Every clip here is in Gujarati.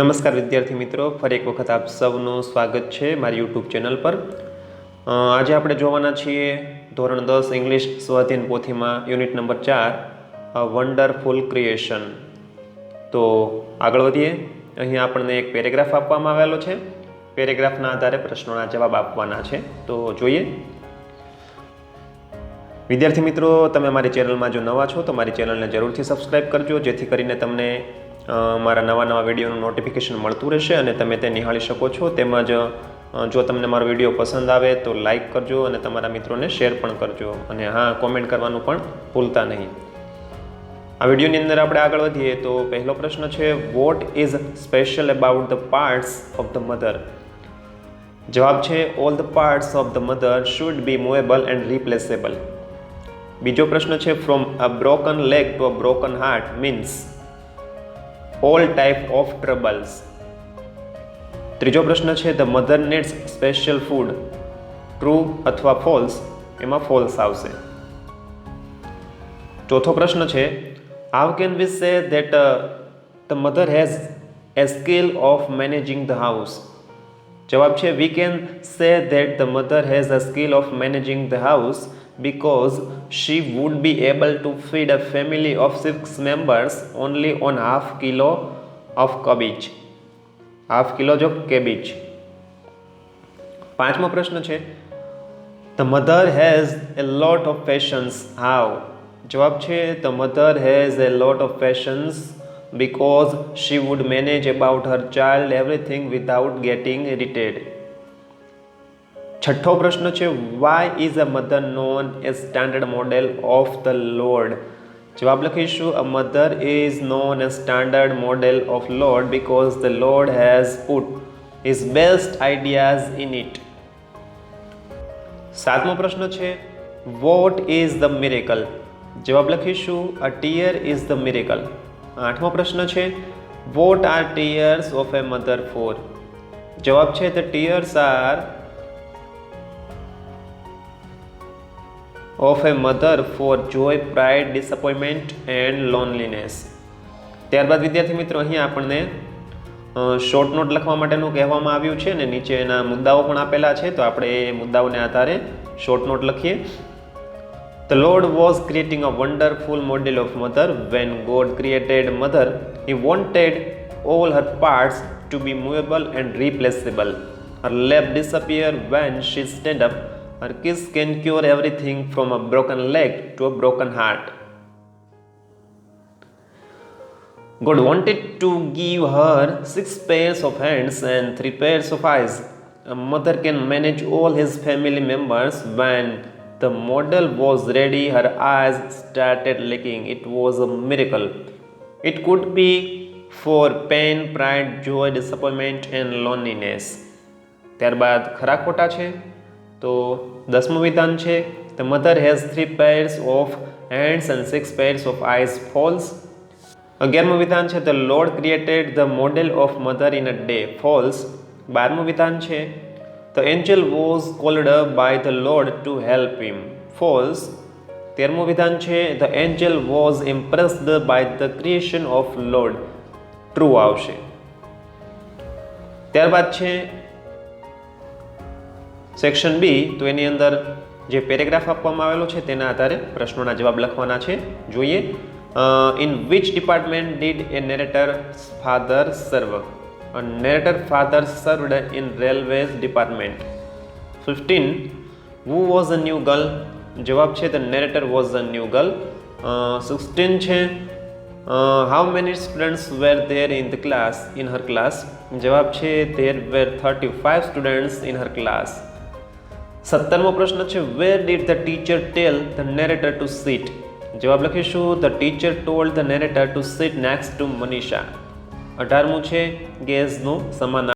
નમસ્કાર વિદ્યાર્થી મિત્રો ફરી એક વખત આપ સૌનું સ્વાગત છે મારી યુટ્યુબ ચેનલ પર આજે આપણે જોવાના છીએ ધોરણ દસ ઇંગ્લિશ સ્વાધીન પોથીમાં યુનિટ નંબર ચાર વન્ડરફુલ ક્રિએશન તો આગળ વધીએ અહીંયા આપણને એક પેરેગ્રાફ આપવામાં આવેલો છે પેરેગ્રાફના આધારે પ્રશ્નોના જવાબ આપવાના છે તો જોઈએ વિદ્યાર્થી મિત્રો તમે મારી ચેનલમાં જો નવા છો તો મારી ચેનલને જરૂરથી સબસ્ક્રાઈબ કરજો જેથી કરીને તમને મારા નવા નવા વિડીયોનું નોટિફિકેશન મળતું રહેશે અને તમે તે નિહાળી શકો છો તેમજ જો તમને મારો વિડીયો પસંદ આવે તો લાઇક કરજો અને તમારા મિત્રોને શેર પણ કરજો અને હા કોમેન્ટ કરવાનું પણ ભૂલતા નહીં આ વિડીયોની અંદર આપણે આગળ વધીએ તો પહેલો પ્રશ્ન છે what is special about the parts of the mother જવાબ છે all the parts of the mother should be movable and replaceable બીજો પ્રશ્ન છે from a broken leg to a broken heart means all type of troubles ત્રીજો પ્રશ્ન છે the mother needs special food true અથવા ફોલ્સ એમાં ફોલ્સ આવશે ચોથો પ્રશ્ન છે how can we say that the mother has a skill of managing the house જવાબ છે we can say that the mother has a skill of managing the house because she would be able to feed a family of six members only on half kilo of cabbage half kilo of cabbage પાંચમો પ્રશ્ન છે the mother has a lot of patience how જવાબ છે the mother has a lot of patience because she would manage about her child everything without getting irritated. છઠ્ઠો પ્રશ્ન છે why is a mother known as standard model of the lord જવાબ લખીશું a mother is known as standard model of lord because the lord has put his best ideas in it સાતમો પ્રશ્ન છે વોટ ઇઝ ધ મિરેકલ જવાબ લખીશું a tear is the miracle આઠમો પ્રશ્ન છે what are tears of a mother for જવાબ છે the tears are of a mother for joy pride disappointment and loneliness ત્યારબાદ વિદ્યાર્થી મિત્રો અહીંયા આપણને શોર્ટ નોટ લખવા માટેનું કહેવામાં આવ્યું છે ને નીચે એના મુદ્દાઓ પણ આપેલા છે તો આપણે એ મુદ્દાઓને આધારે શોર્ટ નોટ લખીએ The Lord was creating a wonderful model of mother. When God created mother, He wanted all her parts to be movable and replaceable. Her lap disappear when she stand up. Her kiss can cure everything from a broken leg to a broken heart. God wanted to give her six pairs of hands and three pairs of eyes. A mother can manage all his family members when The model was ready, her eyes started leaking. It was a miracle. It could be for pain, pride, joy, disappointment and loneliness. ત્યારબાદ ખરા ખોટા છે તો દસમું વિધાન છે the mother has three pairs of hands and six pairs of eyes false અગિયારમું વિધાન છે the lord created the model of mother in a day false બારમું વિધાન છે The angel was called up by the Lord to help him. False. તેરમું વિધાન છે the angel was impressed by the creation of lord true આવશે ત્યારબાદ છે સેક્શન બી તો એની અંદર જે પેરેગ્રાફ આપવામાં આવેલો છે તેના આધારે પ્રશ્નોના જવાબ લખવાના છે જોઈએ in which department did a narrator father serve and narrator father served in railways department. 15. Who was a new girl? જવાબ છે the narrator was the new girl sixteen છે how many students were there in the class in her class જવાબ છે there were thirty five students in her class સત્તરમો પ્રશ્ન છે where did the teacher tell the narrator to sit જવાબ લખીશું the teacher told the narrator to sit next to Manisha અઢારમું છે ગેસનું સમાન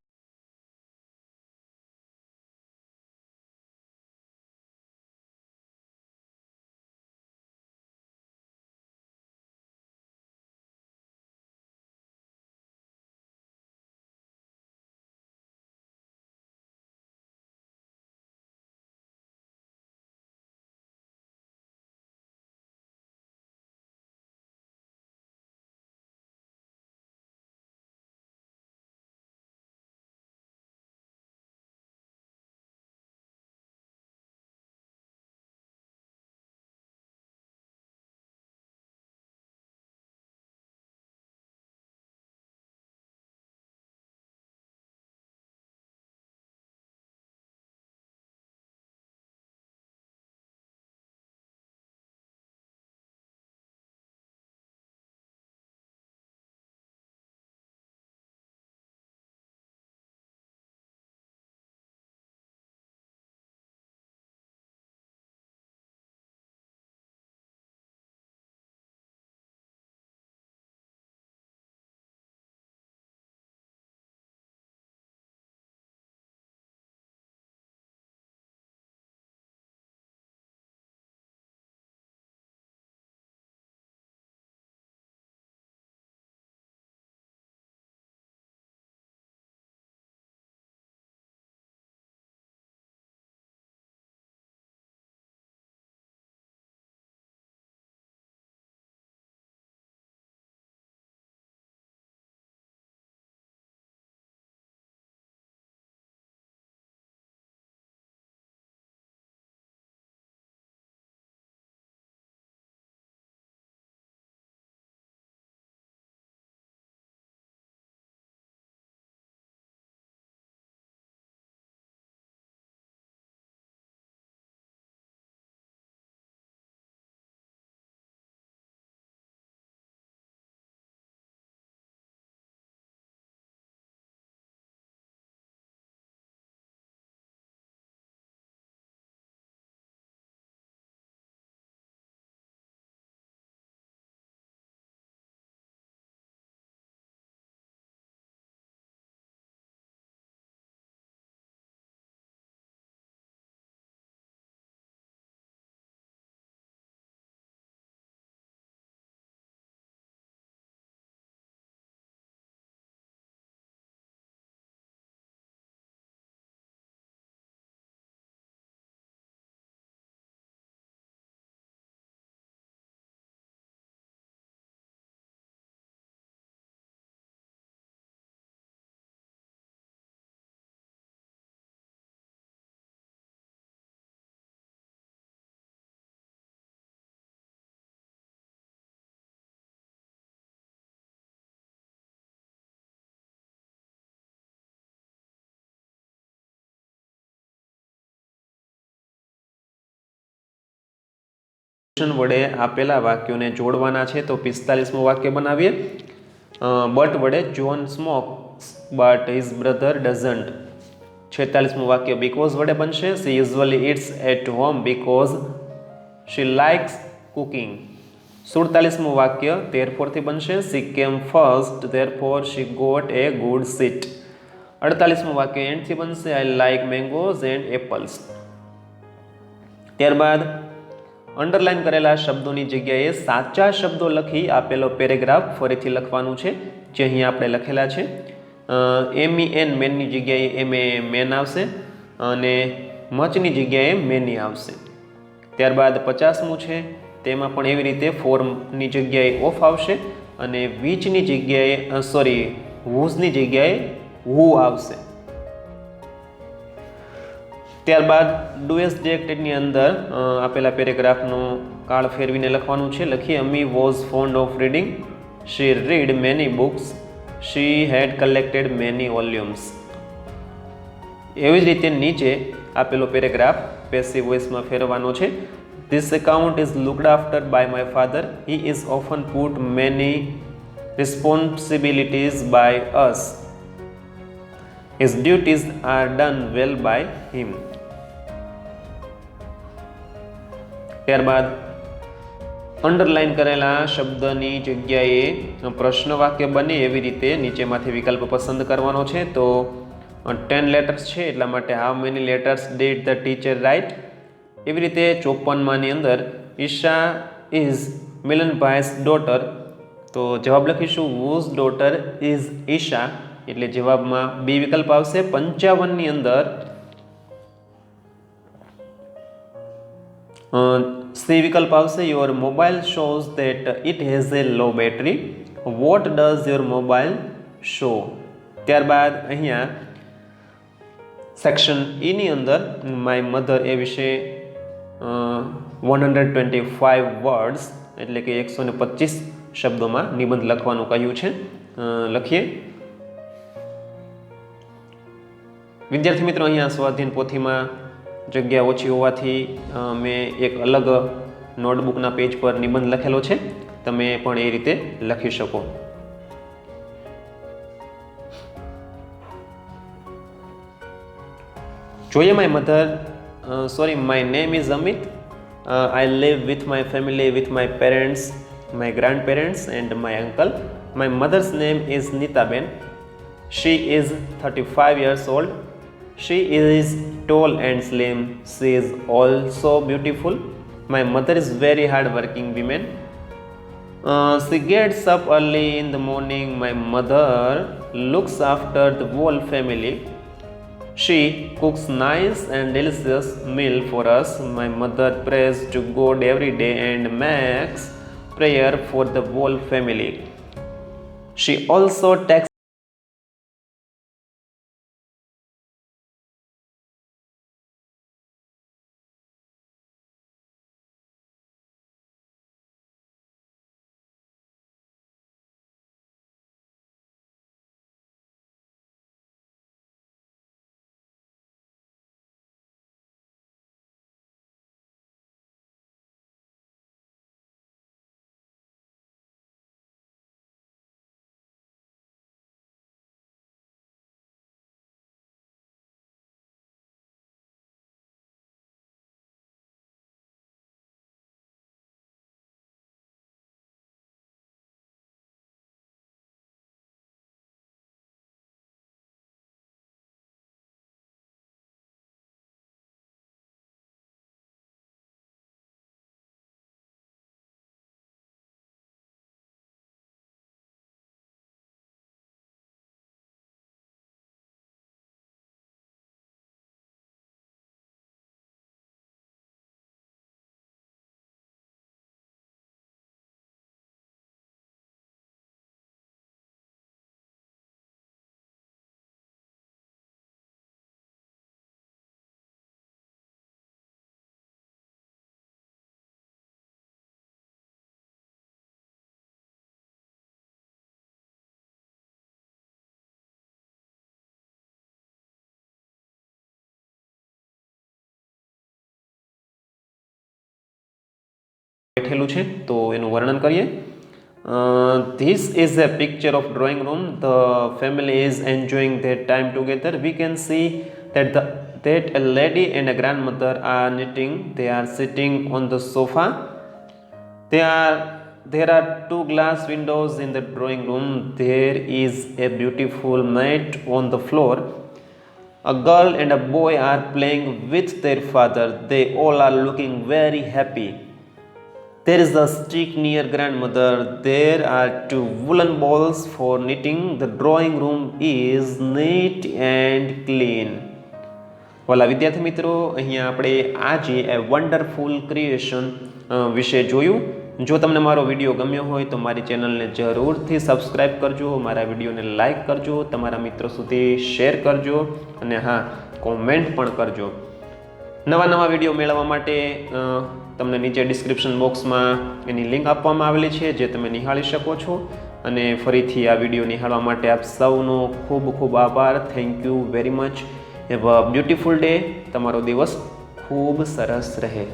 વડે આપેલા વાક્યોને જોડવાના છે તો પિસ્તાલીસમું વાક્ય બનાવીએ બટ વડે John smokes but his brother doesn't છેતાલીસમું વાક્ય બીકોઝ વડે બનશે she usually eats at home because she likes cooking સુડતાલીસમું વાક્ય તેરફોરથી બનશે she came first therefore she got a good seat અડતાલીસમું વાક્ય એન્ડથી બનશે I like mangoes and apples ત્યારબાદ અંડરલાઇન કરેલા શબ્દોની જગ્યાએ સાચા શબ્દો લખી આપેલો પેરેગ્રાફ ફરીથી લખવાનું છે જે અહીંયા આપણે લખેલા છે એમ ઈ એન મેનની જગ્યાએ એમ એ મેન આવશે અને મચની જગ્યાએ મેની આવશે ત્યારબાદ પચાસમું છે તેમાં પણ એવી રીતે ફોર્મની જગ્યાએ ઓફ આવશે અને વીચની જગ્યાએ સોરી વૂઝની જગ્યાએ હુ આવશે ત્યારબાદ ડુએસ જે અંદર આપેલા પેરેગ્રાફનું કાળ ફેરવીને લખવાનું છે લખીએ Ami was fond of reading she read many books she had collected many volumes એવી જ રીતે નીચે આપેલો પેરેગ્રાફ પેસિવ વોઇસમાં ફેરવવાનો છે this account is looked after by my father he is often put many responsibilities by us His duties are done well by him ત્યારબાદ અંડરલાઈન કરેલા શબ્દની જગ્યાએ પ્રશ્ન વાક્ય બને એવી રીતે નીચેમાંથી વિકલ્પ પસંદ કરવાનો છે તો ટેન લેટર્સ છે એટલા માટે how many letters did the teacher write એવી રીતે ચોપનમાંની અંદર ઈશા ઇઝ મિલનભાઈસ ડોટર તો જવાબ લખીશું વુઝ ડોટર ઇઝ ઈશા એટલે જવાબમાં બે વિકલ્પ આવશે પંચાવનની અંદર C વિકલ્પ આવશે your mobile shows that it has a low battery what does your mobile show ત્યારબાદ અહીંયા સેક્શન એની e અંદર માય મધર એ વિશે one hundred twenty five words એટલે કે એકસો ને પચીસ શબ્દોમાં નિબંધ લખવાનું કહ્યું છે લખીએ વિદ્યાર્થી મિત્રો અહીંયા સ્વાધીન પોથીમાં જગ્યા ઓછી હોવાથી મેં એક અલગ નોટબુકના પેજ પર નિબંધ લખેલો છે તમે પણ એ રીતે લખી શકો જોઈએ my mother sorry my name is Amit I live with my family with my parents my grandparents and my uncle my mother's name is Nitaben she is thirty five years old She is tall and slim. She is also beautiful. My mother is very hardworking woman. Uh, she gets up early in the morning. My mother looks after the whole family. She cooks nice and delicious meal for us. My mother prays to God every day and makes prayer for the whole family. She also takes બેઠેલું છે તો એનું વર્ણન કરીએ this is a picture of drawing room the family is enjoying that time together we can see that the that a lady and a grandmother are knitting they are sitting on the sofa they are there are two glass windows in the drawing room there is a beautiful mat on the floor a girl and a boy are playing with their father they all are looking very happy there is a stick near grandmother there are two woolen balls for knitting the drawing room is neat and clean વાલા વિદ્યાર્થી મિત્રો અહીંયા આપણે આજે એ વન્ડરફુલ ક્રિએશન વિશે જોયું જો તમને મારો વિડીયો ગમ્યો હોય તો મારી ચેનલને જરૂરથી સબસ્ક્રાઈબ કરજો મારા વિડીયોને લાઇક કરજો તમારા મિત્રો સુધી શેર કરજો અને હા કોમેન્ટ પણ કરજો નવા નવા વિડીયો મેળવવા માટે તમને નીચે ડિસ્ક્રિપ્શન બોક્સમાં એની લિંક આપવામાં આવેલી છે જે તમે નિહાળી શકો છો અને ફરીથી આ વિડીયો નિહાળવા માટે આપ સૌનો ખૂબ ખૂબ આભાર thank you very much have a beautiful day તમારો દિવસ ખૂબ સરસ રહે